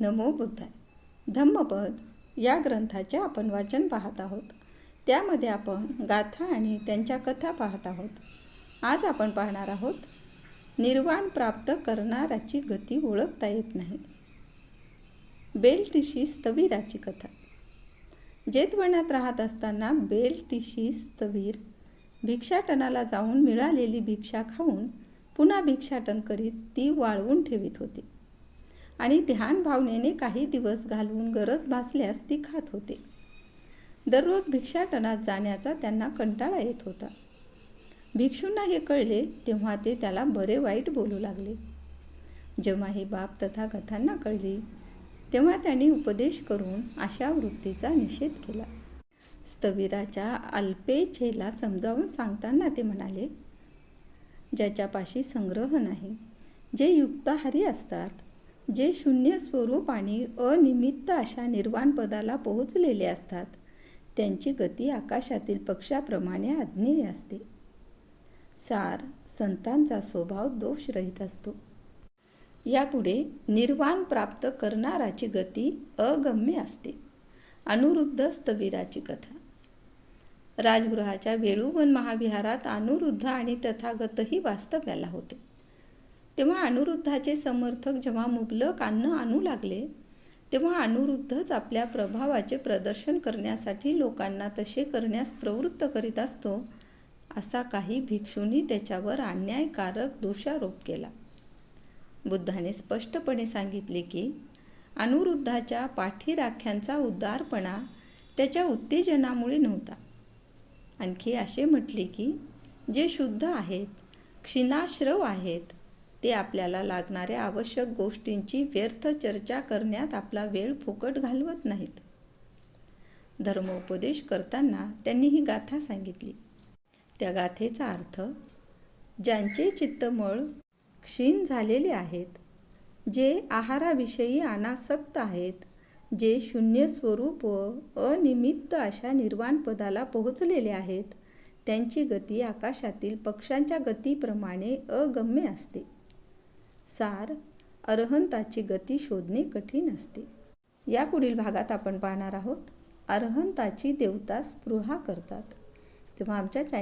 नमो बुद्धाय. धम्मपद या ग्रंथाचे आपण वाचन पाहत आहोत. त्यामध्ये आपण गाथा आणि त्यांच्या कथा पाहत आहोत. आज आपण पाहणार आहोत निर्वाण प्राप्त करणाराची गती ओळखता येत नाही. बेलटिशी स्थवीराची कथा. जेतवनात राहत असताना बेलटिशी स्थवीर भिक्षाटनाला जाऊन मिळालेली भिक्षा खाऊन पुन्हा भिक्षाटन करीत ती वाळवून ठेवीत होती. आणि ध्यान भावनेने काही दिवस घालवून गरज भासल्यास ती खात होते. दररोज भिक्षाटनात जाण्याचा त्यांना कंटाळा येत होता. भिक्षूंना हे कळले तेव्हा ते त्याला बरे वाईट बोलू लागले. जेव्हा ही बाब तथा कथांना कळली तेव्हा त्यांनी उपदेश करून अशा वृत्तीचा निषेध केला. स्थविराच्या अल्पेच्छेला समजावून सांगताना ते म्हणाले ज्याच्यापाशी संग्रह नाही जे युक्ताहारी असतात जे शून्य स्वरूप आणि अनिमित्त अशा निर्वाण पदाला पोहोचलेले असतात. त्यांची गती आकाशातील पक्षाप्रमाणे आज्ञेय असते. सार संतांचा स्वभाव दोषरहित असतो. यापुढे निर्वाण प्राप्त करणाराची गती अगम्य असते. अनुरुद्ध स्थविराची कथा. राजगृहाच्या वेळुवन महाविहारात अनुरुद्ध आणि तथागतही वास्तव्याला होते. तेव्हा अनुरुद्धाचे समर्थक जेव्हा मुबलक अन्न आणू लागले तेव्हा अनुरुद्धच आपल्या प्रभावाचे प्रदर्शन करण्यासाठी लोकांना तसे करण्यास प्रवृत्त करीत असतो असा काही भिक्षूंनी त्याच्यावर अन्यायकारक दोषारोप केला. बुद्धाने स्पष्टपणे सांगितले की अनुरुद्धाच्या पाठीराख्यांचा उदारपणा त्याच्या उत्तेजनामुळे नव्हता. आणखी असे म्हटले की जे शुद्ध आहेत क्षीणाश्रव आहेत ते आपल्याला लागणाऱ्या आवश्यक गोष्टींची व्यर्थ चर्चा करण्यात आपला वेळ फुकट घालवत नाहीत. धर्मोपदेश करताना त्यांनी ही गाथा सांगितली. त्या गाथेचा अर्थ ज्यांचे चित्तमळ क्षीण झालेले आहेत जे आहाराविषयी अनासक्त आहेत जे शून्य स्वरूप व अनिमित्त अशा निर्वाण पदाला पोहोचलेले आहेत त्यांची गती आकाशातील पक्ष्यांच्या गतीप्रमाणे अगम्य असते. सार अरहंताची गती शोधणे कठीण असते. या पुढील भागात आपण पाहणार आहोत अरहंताची देवता स्पृहा करतात. तेव्हा आमच्या चॅ